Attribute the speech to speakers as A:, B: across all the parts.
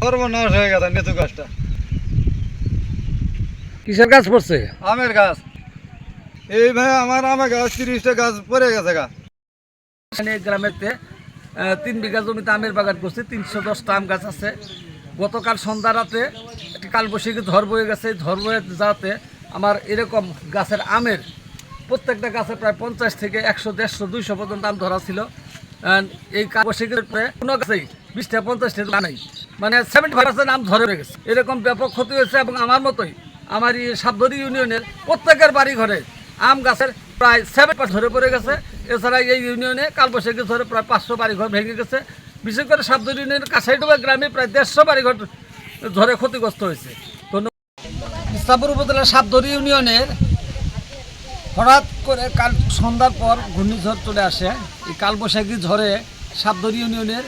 A: সর্বনাশ হয়ে গেছে লিচু গাছটা।
B: কিসের গাছ পড়ছে?
A: আমের গাছ। এই ভাই আমার আমের গাছ তিরিশটা গাছ পড়ে গেছে গা।
B: গ্রামেতে তিন বিঘা জমিতে আমের বাগান করছে তিনশো দশটা আম গাছ আছে। গতকাল সন্ধ্যা রাতে একটি কালবৈশাখী ঝড় বয়ে গেছে। ঝড় বয়ে যাতে আমার এরকম গাছের আমের প্রত্যেকটা গাছে প্রায় পঞ্চাশ থেকে একশো দেড়শো দুইশো পর্যন্ত আম ধরা ছিল। এই কালবৈশাখীর পরে কোনো গাছেই বিশটা পঞ্চাশটা নাই। মানে সেভেন্টি পার্সেন্ট আম ধরে গেছে। এরকম ব্যাপক ক্ষতি হয়েছে এবং আমার মতোই আমার এই সাবধরি ইউনিয়নের প্রত্যেকের বাড়ি ঘরে আম গাছের প্রায় সেভেন পার্সেন্ট ধরে পড়ে গেছে। এছাড়া এই ইউনিয়নে কালবৈশাখী ধরে প্রায় পাঁচশো বাড়িঘর ভেঙে গেছে। বিশেষ করে সাবধরি ইউনিয়নের কাছাইডোবা গ্রামে প্রায় দেড়শো বাড়িঘর ঝড়ে ক্ষতিগ্রস্ত হয়েছে। ধন্যবাদ। ইসলামপুর উপজেলার সাবধরি ইউনিয়নের হঠাৎ করে কাল সন্ধ্যার পর ঘূর্ণিঝড় চলে আসে। এই কালবৈশাখী ঝড়ে সাবদরি ইউনিয়নের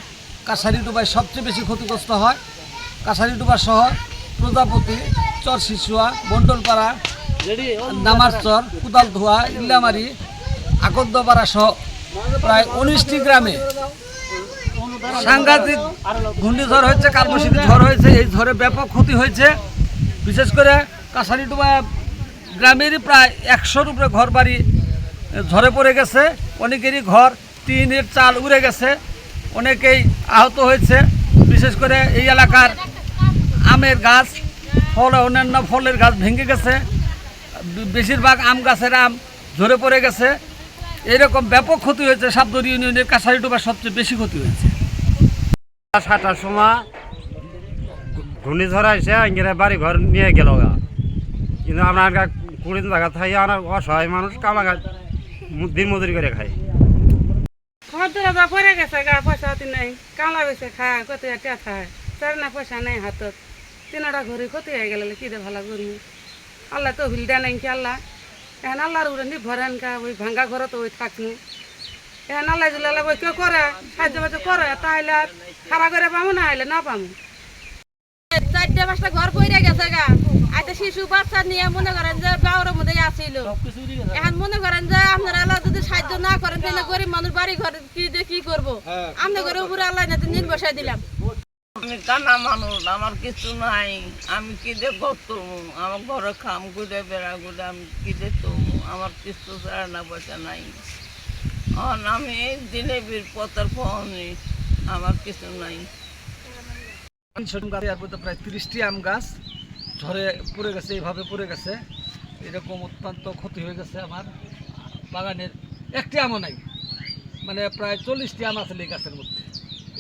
B: কাছারি ডুবায় সবচেয়ে বেশি ক্ষতিগ্রস্ত হয়। কাছারি ডুবা সহ প্রজাপতি চর শিশুয়া বন্ডলপাড়া নামারচর, কুদালধোয়া, ইল্লামারি আকন্দপাড়া সহ প্রায় উনিশটি গ্রামে সাংঘাতিক ঘূর্ণিঝড় হয়েছে, কালবৈশাখী ঝড় হয়েছে। এই ঝড়ে ব্যাপক ক্ষতি হয়েছে। বিশেষ করে কাছারিডুবা গ্রামেরই প্রায় একশোর উপরে ঘর বাড়ি ঝরে পড়ে গেছে। অনেকেরই ঘর, টিনের চাল উড়ে গেছে। অনেকেই আহত হয়েছে। বিশেষ করে এই এলাকার আমের গাছ, ফল অন্যান্য ফলের গাছ ভেঙে গেছে। বেশিরভাগ আম গাছের আম ঝরে পড়ে গেছে। এরকম ব্যাপক ক্ষতি হয়েছে সাবদরি ইউনিয়নের কাছারিডুবার সবচেয়ে বেশি ক্ষতি হয়েছে।
C: সাতটার সময় ঘূর্ণিঝড় এসে ইংরে বাড়ি ঘর নিয়ে গেল কিন্তু আমরা কুড়ি জায়গা থাকি আমরা অসহায় মানুষ কামলা গাছ দিন মজুরি করে খাই।
D: বা পরে গেছে গা পয়সা অতি নাই। কামলা বেছে খায় কত টা খায় তার না পয়সা নাই হাতত। তিনটা ঘরে ক্ষতি হয়ে গেলে কি দে ভালো করি আল্লাহ তো ভিল দেয় নাই কি আল্লাহ? এখন আল্লাহর উপরে নির্ভর কা ওই ভাঙ্গা ঘরে তো ওই থাকমু এখন আল্লাহ আল্লাহ ওই কেউ করে সাহায্য বাহায্য করে তাহলে আর খারাপ করে পাবো না হলে না পাবো
E: চারটে পাঁচটা ঘর পইরে গেছে গা। আইতে শিশু বাচ্চা নিয়ে মনে করেন যে বাউরের মধ্যে আসিল এখন মনে করেন যে আপনারা আল্লাহ যদি সাহায্য না করেন তাহলে গরিব মানুষ বাড়ি ঘর কি করব। আমরা ঘরের উপরে আল্লাহ না দিন বসাই দিলাম।
F: আমি কানা মানুষ আমার কিছু নাই। আমি কি দিয়ে করতো আমার ঘরে খাম করে বেড়া করে আমি কি দিয়ে তবু আমার কিছু ছাড়া না পয়সা নাই। আর আমি দিনে বীর পথের পাওনি আমার কিছু নাই।
B: প্রায় তিরিশটি আম গাছ ঝড়ে পড়ে গেছে এইভাবে পড়ে গেছে। এরকম অত্যন্ত ক্ষতি হয়ে গেছে আমার বাগানের। একটি আমও নাই। মানে প্রায় চল্লিশটি আম আছে এই গাছের মধ্যে।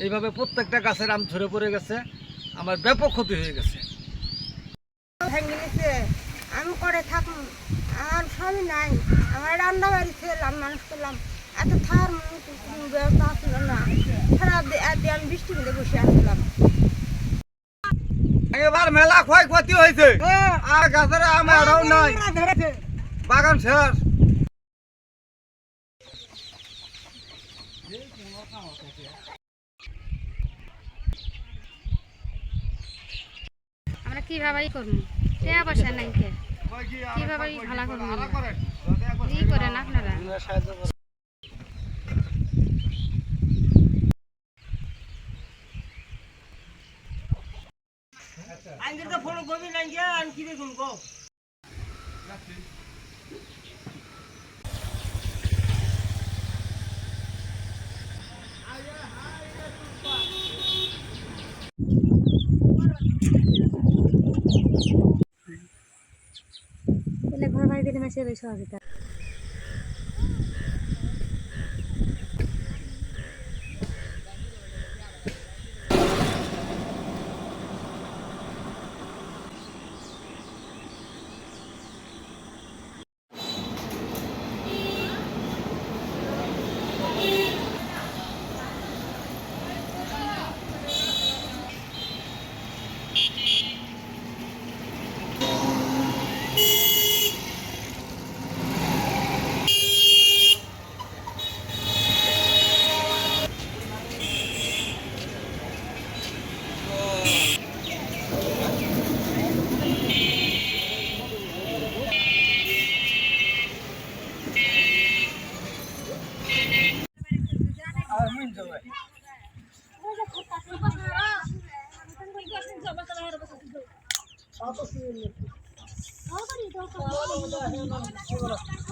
B: এইভাবে প্রত্যেকটা গাছের আম ঝরে পড়ে গেছে আমার ব্যাপক ক্ষতি হয়ে গেছে।
G: আমি করে থাকুন আমার স্বামী নাই আমার রান্না বাড়ি ছিলাম মানুষ করলাম। এত থার ব্যবস্থা ছিল না দিয়ে আমি বৃষ্টি মধ্যে বসে আসলাম।
A: এবার মেলা ক্ষয় ক্ষতি হয়েছে আর গাছের আম নাই। বাগান শেষ।
H: আমরা কীভাবে করব? টাকা পয়সা নাই কে? কীভাবে ভালো করব? ই করেন আপনারা। ঘর কি দিলে মেসে টিমের সহযোগিতা Thank you. Tapos yun. Ako dito. Ako dito.